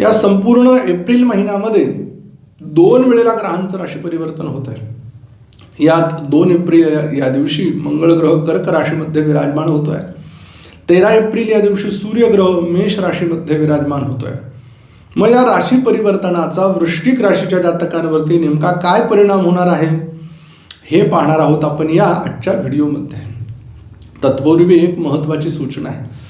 या संपूर्ण एप्रिल महिन्यामध्ये दोन वेळेला ग्रहांचं राशी परिवर्तन होत आहे. यात दोन एप्रिल या- दिवशी मंगळ ग्रह कर्क राशीमध्ये विराजमान होतो आहे. तेरा एप्रिल या दिवशी सूर्यग्रह मेष राशीमध्ये विराजमान होतोय मग या राशी परिवर्तनाचा वृश्चिक राशीच्या जातकांवरती नेमका काय परिणाम होणार आहे हे पाहणार आहोत आपण या आजच्या व्हिडिओमध्ये. तत्पूर्वी एक महत्त्वाची सूचना आहे.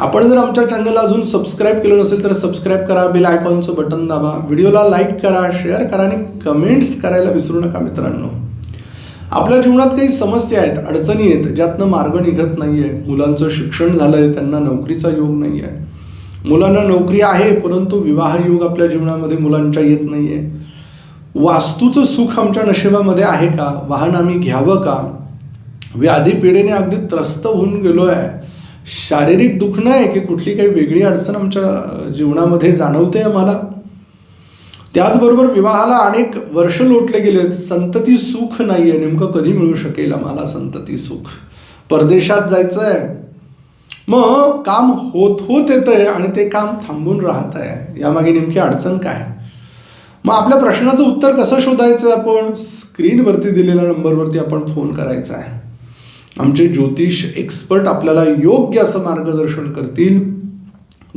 आपण जर आमच्या चॅनलला अजून सबस्क्राईब केलं नसेल तर सबस्क्राईब करा बेल आयकॉनचं बटन दाबा. व्हिडिओला लाईक करा शेअर करा आणि कमेंट्स करायला विसरू नका मित्रांनो. आपल्या जीवनात काही समस्या आहेत अडचणी आहेत ज्यातनं मार्ग निघत नाही आहे मुलांचं शिक्षण झालं आहे त्यांना नोकरीचा योग नाही आहे मुलांना नोकरी आहे परंतु विवाह योग आपल्या जीवनामध्ये मुलांच्या येत नाही आहे वास्तूचं सुख आमच्या नशिबामध्ये आहे का? वाहन आम्ही घ्यावं का? व्याधी पिढीने अगदी त्रस्त होऊन गेलो आहे शारीरिक दुखणं आहे की कुठली काही वेगळी अडचण आमच्या जीवनामध्ये जाणवते आम्हाला? त्याचबरोबर विवाहाला अनेक वर्ष लोटले गेले संतती सुख नाही आहे नेमकं कधी मिळू शकेल आम्हाला संतती सुख? परदेशात जायचं आहे मग काम होत होत येतं आहे आणि ते काम थांबून राहत आहे यामागे नेमकी अडचण काय? मग आपल्या प्रश्नाचं उत्तर कसं शोधायचं आपण? स्क्रीनवरती दिलेल्या नंबरवरती आपण फोन करायचा आहे. आमचे ज्योतिष एक्सपर्ट आपल्याला योग्य असं मार्गदर्शन करतील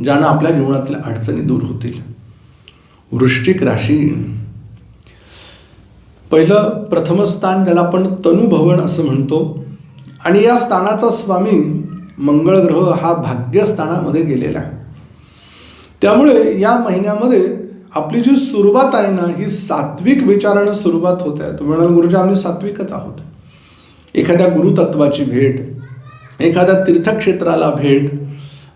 ज्यानं आपल्या जीवनातल्या अडचणी दूर होतील. वृश्चिक राशी. पहिलं प्रथम स्थान ज्याला आपण तनुभवन असं म्हणतो आणि या स्थानाचा स्वामी मंगळ ग्रह हा भाग्यस्थानामध्ये गेलेला आहे. त्यामुळे या महिन्यामध्ये आपली जी सुरुवात आहे ना ही सात्विक विचारानं सुरुवात होत आहे. तुम्ही म्हणाल गुरुजी आम्ही सात्विकच आहोत. एखाद्या गुरुतत्वाची भेट एखाद्या तीर्थक्षेत्राला भेट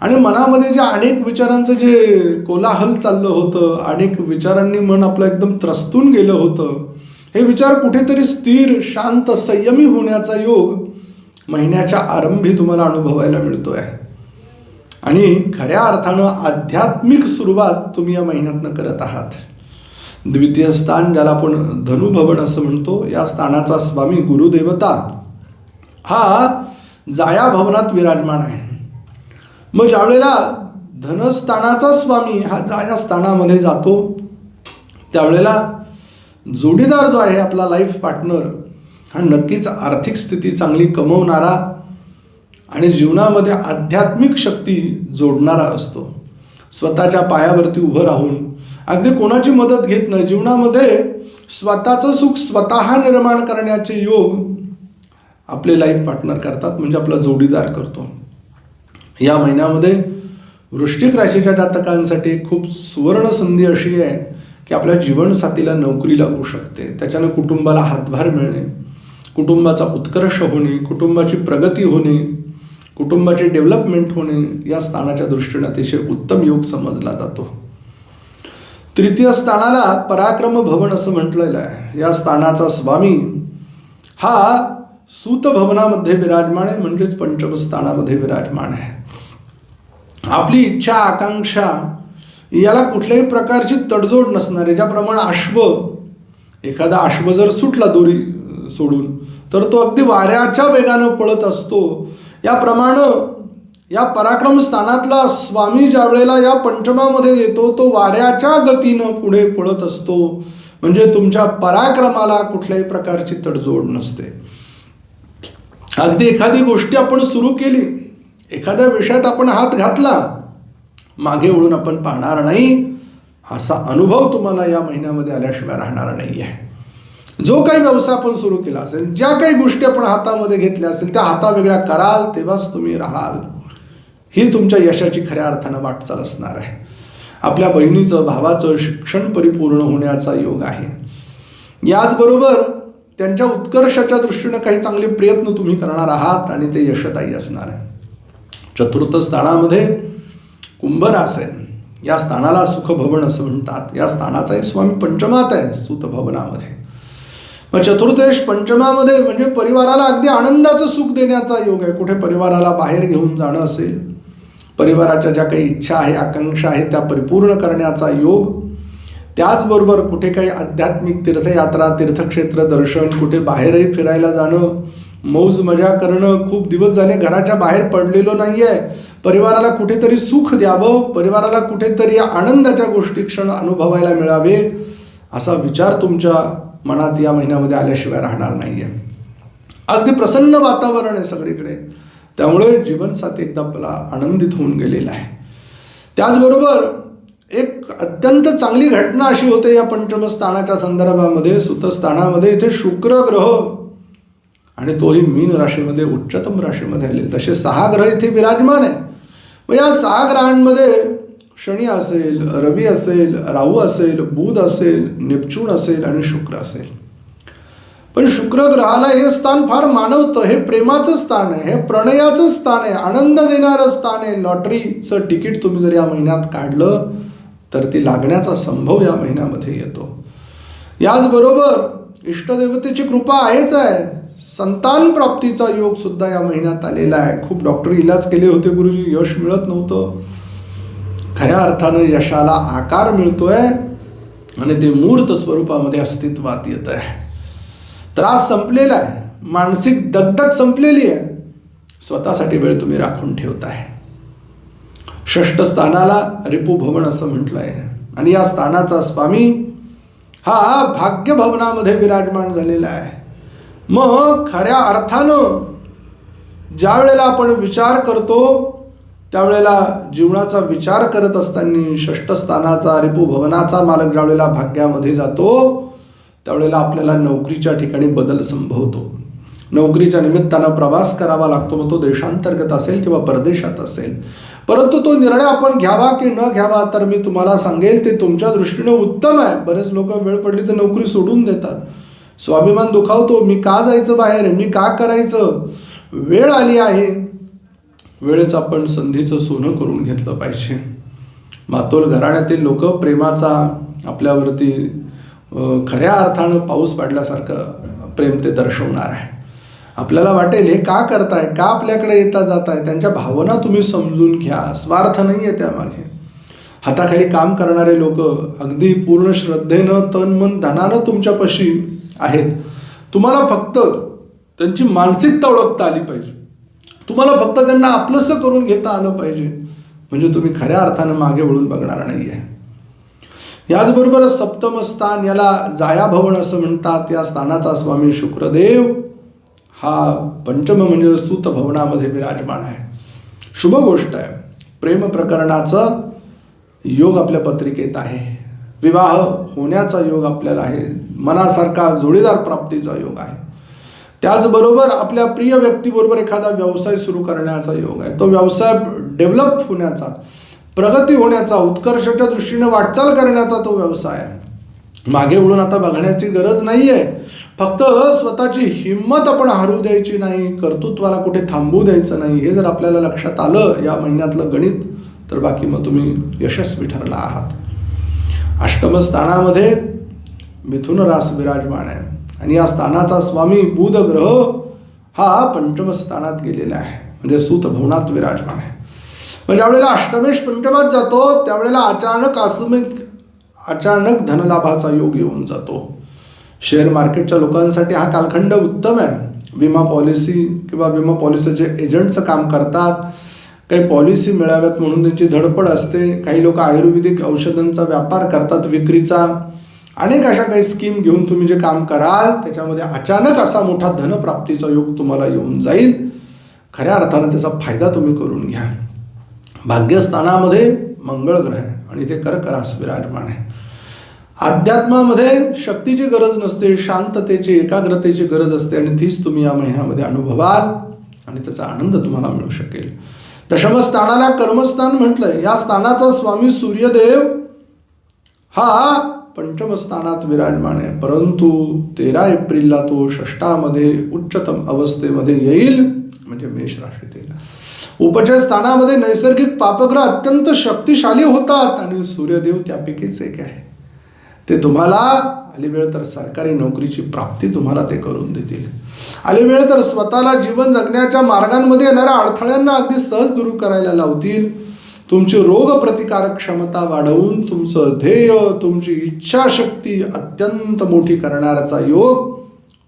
आणि मनामध्ये जे अनेक विचारांचं जे कोलाहल चाललं होतं अनेक विचारांनी मन आपलं एकदम त्रस्तून गेलं होतं हे विचार कुठेतरी स्थिर शांत संयमी होण्याचा योग महिन्याच्या आरंभी तुम्हाला अनुभवायला मिळतोय. आणि खऱ्या अर्थानं आध्यात्मिक सुरुवात तुम्ही या महिन्यातनं करत आहात. द्वितीय स्थान ज्याला आपण धनुभवन असं म्हणतो या स्थानाचा स्वामी गुरुदेवता हा जाया भवनात विराजमान आहे. मग ज्यावेळेला धनस्थानाचा स्वामी हा जाया स्थानामध्ये जातो त्यावेळेला जोडीदार जो आहे आपला लाईफ पार्टनर हा नक्कीच आर्थिक स्थिती चांगली कमवणारा आणि जीवनामध्ये आध्यात्मिक शक्ती जोडणारा असतो. स्वतःच्या पायावरती उभं राहून अगदी कोणाची मदत घेत नाही. जीवनामध्ये स्वतःचं सुख स्वतः निर्माण करण्याचे योग आपले लाईफ पार्टनर करतात म्हणजे आपला जोडीदार करतो. या महिन्यामध्ये वृश्चिक राशीच्या जातकांसाठी खूप सुवर्ण संधी अशी आहे की आपल्या जीवनसाथीला नोकरी लागू शकते. त्याच्यानं कुटुंबाला हातभार मिळणे कुटुंबाचा उत्कर्ष होणे कुटुंबाची प्रगती होणे कुटुंबाचे डेव्हलपमेंट होणे या स्थानाच्या दृष्टीने अतिशय उत्तम योग समजला जातो. तृतीय स्थानाला पराक्रम भवन असं म्हटलेलं आहे. या स्थानाचा स्वामी हा सूतभवनामध्ये विराजमान आहे म्हणजेच पंचमस्थानामध्ये विराजमान आहे. आपली इच्छा आकांक्षा याला कुठल्याही प्रकारची तडजोड नसणार आहे. ज्याप्रमाणे अश्व एखादा अश्व जर सुटला दोरी सोडून तर तो अगदी वाऱ्याच्या वेगानं पळत असतो. याप्रमाणे या पराक्रम स्थानातला स्वामी ज्या वेळेला या पंचमामध्ये येतो तो वाऱ्याच्या गतीनं पुढे पळत असतो. म्हणजे तुमच्या पराक्रमाला कुठल्याही प्रकारची तडजोड नसते. अगदी एखादी गोष्टी आपण सुरू केली एखाद्या विषयात आपण हात घातला मागे वळून आपण पाहणार नाही असा अनुभव तुम्हाला या महिन्यामध्ये आल्याशिवाय राहणार नाही आहे जो काही व्यवसाय आपण सुरू केला असेल ज्या काही गोष्टी आपण हातामध्ये घेतल्या असेल त्या हातावेगळ्या कराल तेव्हाच तुम्ही राहाल. ही तुमच्या यशाची खऱ्या अर्थानं वाटचाल असणार आहे. आपल्या बहिणीचं भावाचं शिक्षण परिपूर्ण होण्याचा योग आहे. याचबरोबर त्यांच्या उत्कर्षाच्या दृष्टीनं काही चांगले प्रयत्न तुम्ही करणार आहात आणि ते यशताई असणार आहे. चतुर्थ स्थानामध्ये कुंभरास आहे. या स्थानाला सुखभवन असं म्हणतात. या स्थानाचाही स्वामी पंचमात आहे सुतभवनामध्ये मग चतुर्थेश पंचमामध्ये म्हणजे परिवाराला अगदी आनंदाचं सुख देण्याचा योग आहे. कुठे परिवाराला बाहेर घेऊन जाणं असेल परिवाराच्या ज्या काही इच्छा आहे आकांक्षा आहे त्या परिपूर्ण करण्याचा योग त्याचबरोबर कुठे काही आध्यात्मिक तीर्थयात्रा तीर्थक्षेत्र दर्शन कुठे बाहेरही फिरायला जाणं मौज मजा करणं खूप दिवस झाले घराच्या बाहेर पडलेलो नाही आहे परिवाराला कुठेतरी सुख द्यावं परिवाराला कुठेतरी आनंदाच्या गोष्टी क्षण अनुभवायला मिळावे असा विचार तुमच्या मनात या महिन्यामध्ये आल्याशिवाय राहणार नाही आहे अगदी प्रसन्न वातावरण आहे सगळीकडे. त्यामुळे जीवनसाथी एकदा आपला आनंदित होऊन गेलेला आहे. त्याचबरोबर एक अत्यंत चांगली घटना अशी होते या पंचमस्थानाच्या संदर्भामध्ये सुतस्थानामध्ये. इथे शुक्र ग्रह आणि तोही मीन राशीमध्ये उच्चतम राशीमध्ये आलेले. तसे सहा ग्रह इथे विराजमान आहे. मग या सहा ग्रहांमध्ये शनी असेल रवी असेल राहू असेल बुध असेल नेपच्यून असेल आणि शुक्र असेल. पण शुक्र ग्रहाला हे स्थान फार मानवतं. हे प्रेमाचं स्थान आहे हे प्रणयाचं स्थान आहे आनंद देणारं स्थान आहे. लॉटरीचं तिकीट तुम्ही जर या महिन्यात काढलं तर ती लागण्याचा संभव या महिन्यामध्ये येतो. याचबरोबर इष्टदेवतेची कृपा आहेच आहे. संतान प्राप्तीचा योग सुद्धा या महिन्यात आलेला आहे. खूप डॉक्टर इलाज केले होते गुरुजी यश मिळत नव्हतं. खऱ्या अर्थानं यशाला आकार मिळतोय आणि ते मूर्त स्वरूपामध्ये अस्तित्वात येत आहे. त्रास संपलेला आहे. मानसिक दगदग संपलेली आहे. स्वतःसाठी वेळ तुम्ही राखून ठेवताय. षष्ठ स्थानाला रिपुभवन असं म्हटलं आहे आणि या स्थानाचा स्वामी हा भाग्यभवनामध्ये विराजमान झालेला आहे. मग खऱ्या अर्थानं ज्या वेळेला आपण विचार करतो त्यावेळेला जीवनाचा विचार करत असताना षष्ठ स्थानाचा रिपुभवनाचा मालक ज्या वेळेला भाग्यामध्ये जातो त्यावेळेला आपल्याला नोकरीच्या ठिकाणी बदल संभवतो. नोकरीच्या निमित्तानं प्रवास करावा लागतो मग तो देशांतर्गत असेल किंवा परदेशात असेल. परंतु तो निर्णय आपण घ्यावा की न घ्यावा तर मी तुम्हाला सांगेल ते तुमच्या दृष्टीनं उत्तम आहे. बरेच लोक वेळ पडली तर नोकरी सोडून देतात. स्वाभिमान दुखावतो मी का जायचं बाहेर? मी का करायचं? वेळ आली आहे. वेळेच आपण संधीचं सोनं करून घेतलं पाहिजे. मातोल घराण्यातील लोक प्रेमाचा आपल्यावरती खऱ्या अर्थानं पाऊस पडल्यासारखं प्रेम ते दर्शवणार आहे. आपल्याला वाटेल हे का करताय? का आपल्याकडे येता जात आहे त्यांच्या भावना तुम्ही समजून घ्या. स्वार्थ नाही आहे त्यामागे. हाताखाली काम करणारे लोक अगदी पूर्ण श्रद्धेनं तन मन धनानं तुमच्यापाशी आहेत. तुम्हाला फक्त त्यांची मानसिकता ओळखता आली पाहिजे. तुम्हाला फक्त त्यांना आपलंसं करून घेता आलं पाहिजे. म्हणजे तुम्ही खऱ्या अर्थानं मागे वळून बघणार नाही आहे याचबरोबर सप्तम स्थान याला जायाभवन असं म्हणतात. या स्थानाचा स्वामी शुक्रदेव. हा पंचम म्हणजे सूत भवनामध्ये विराजमान आहे. शुभ गोष्ट आहे. प्रेम प्रकरणाचं योग आपल्या पत्रिकेत आहे. विवाह होण्याचा योग आपल्याला आहे. मनासारखा जोडीदार प्राप्तीचा योग आहे. त्याचबरोबर आपल्या प्रिय व्यक्तीबरोबर एखादा व्यवसाय सुरू करण्याचा योग आहे. तो व्यवसाय डेव्हलप होण्याचा प्रगती होण्याचा उत्कर्षाच्या दृष्टीने वाटचाल करण्याचा तो व्यवसाय आहे. मागे वळून आता बघण्याची गरज नाही आहे फक्त स्वतःची हिंमत आपण हरू द्यायची नाही कर्तृत्वाला कुठे थांबू द्यायचं नाही हे जर आपल्याला लक्षात आलं या महिन्यातलं गणित तर बाकी मग तुम्ही यशस्वी ठरला आहात. अष्टम स्थानामध्ये मिथुन रास विराजमान आहे. आणि या स्थानाचा स्वामी बुध ग्रह हा पंचम स्थानात गेलेला आहे. म्हणजे सूत भवनात विराजमान आहे. पण ज्यावेळेला अष्टमेश पंचमात जातो त्यावेळेला अचानक आसमिक अचानक धनलाभाचा योग येऊन जातो. शेअर मार्केटच्या लोकांसाठी हा कालखंड उत्तम आहे. विमा पॉलिसी किंवा विमा पॉलिसीचे एजंटचं काम करतात काही पॉलिसी मिळाव्यात म्हणून त्यांची धडपड असते. काही लोक आयुर्वेदिक औषधांचा व्यापार करतात विक्रीचा. अनेक अशा काही स्कीम घेऊन तुम्ही जे काम कराल त्याच्यामध्ये अचानक असा मोठा धनप्राप्तीचा योग तुम्हाला येऊन जाईल. खऱ्या अर्थानं त्याचा फायदा तुम्ही करून घ्या. भाग्यस्थानामध्ये मंगळ ग्रह आहे आणि ते कर्करास विराजमान आहे. अध्यात्मामध्ये शक्तीची गरज नसते शांततेची एकाग्रतेची गरज असते आणि तीच तुम्ही या महिन्यामध्ये अनुभवाल आणि त्याचा आनंद तुम्हाला मिळू शकेल. दशमस्थानाला कर्मस्थान म्हटलंय. या स्थानाचा स्वामी सूर्यदेव हा पंचमस्थानात विराजमान आहे. परंतु तेरा एप्रिलला तो षष्टामध्ये उच्चतम अवस्थेमध्ये येईल म्हणजे मेष राशीत येईल उपचय स्थानामध्ये नैसर्गिक पापग्रह अत्यंत शक्तिशाली होतात आणि सूर्यदेव त्यापैकीच एक आहे. ते तुम्हाला आली वेळ तर सरकारी नोकरीची प्राप्ती तुम्हाला ते करून देतील. आली वेळ तर स्वतःला जीवन जगण्याच्या मार्गांमध्ये येणाऱ्या अडथळ्यांना अगदी सहज दूर करायला लावतील. तुमची रोगप्रतिकारक क्षमता वाढवून तुमचं ध्येय तुमची इच्छाशक्ती अत्यंत मोठी करणाऱ्याचा योग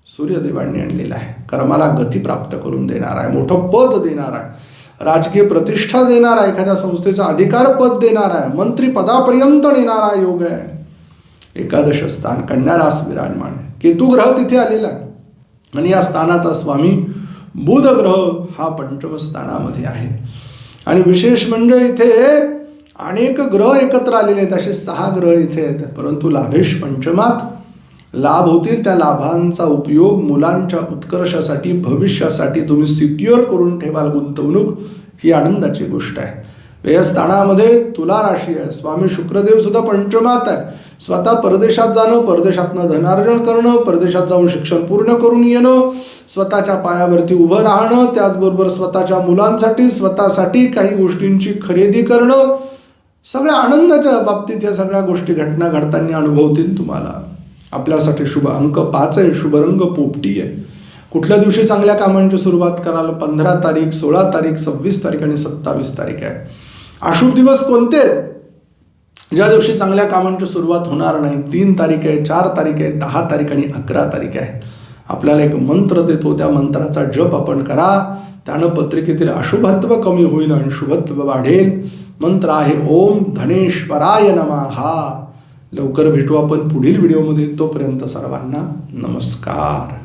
सूर्यदेवांनी आणलेला आहे. कर्माला गती प्राप्त करून देणार आहे मोठं पद देणार आहे राजकीय प्रतिष्ठा देणार आहे एखाद्या संस्थेचं अधिकार पद देणार आहे मंत्री पदापर्यंत नेणारा योग आहे. एकादश स्थान कन्यारास विराजमान आहे. केतू ग्रह तिथे आलेला आहे. आणि या स्थानाचा स्वामी बुध ग्रह हा पंचम स्थानामध्ये आहे. आणि विशेष म्हणजे इथे अनेक ग्रह एकत्र आलेले आहेत. असे सहा ग्रह इथे आहेत. परंतु लाभेश पंचमात लाभ होतील. त्या लाभांचा उपयोग मुलांच्या उत्कर्षासाठी भविष्यासाठी तुम्ही सिक्युअर करून ठेवाल गुंतवणूक ही आनंदाची गोष्ट आहे. या स्थानामध्ये तुला राशी आहे. स्वामी शुक्रदेव सुद्धा पंचमात आहे. स्वतः परदेशात जाणं परदेशातनं धनार्जन करणं परदेशात जाऊन शिक्षण पूर्ण करून येणं स्वतःच्या पायावरती उभं राहणं त्याचबरोबर स्वतःच्या मुलांसाठी स्वतःसाठी काही गोष्टींची खरेदी करणं सगळ्या आनंदाच्या बाबतीत या सगळ्या गोष्टी घटना घडताना अनुभवतील तुम्हाला. आपल्यासाठी शुभ अंक पाच आहे शुभ रंग पोपटी आहे. कुठल्या दिवशी चांगल्या कामांची सुरुवात कराल? पंधरा तारीख सोळा तारीख सव्वीस तारीख आणि सत्तावीस तारीख आहे. अशुभ दिवस कोणते? आहेत? ज्या दिवशी चांगल्या कामांची सुरुवात होणार नाही तीन तारीख आहे चार तारीख आहे दहा तारीख आणि अकरा तारीख आहे. आपल्याला एक मंत्र देतो त्या मंत्राचा जप आपण करा. त्यानं पत्रिकेतील अशुभत्व कमी होईल आणि शुभत्व वाढेल. मंत्र आहे ओम धनेश्वराय नमहा लवकर भेटू आपण पुढील व्हिडिओमध्ये. तोपर्यंत सर्वांना नमस्कार.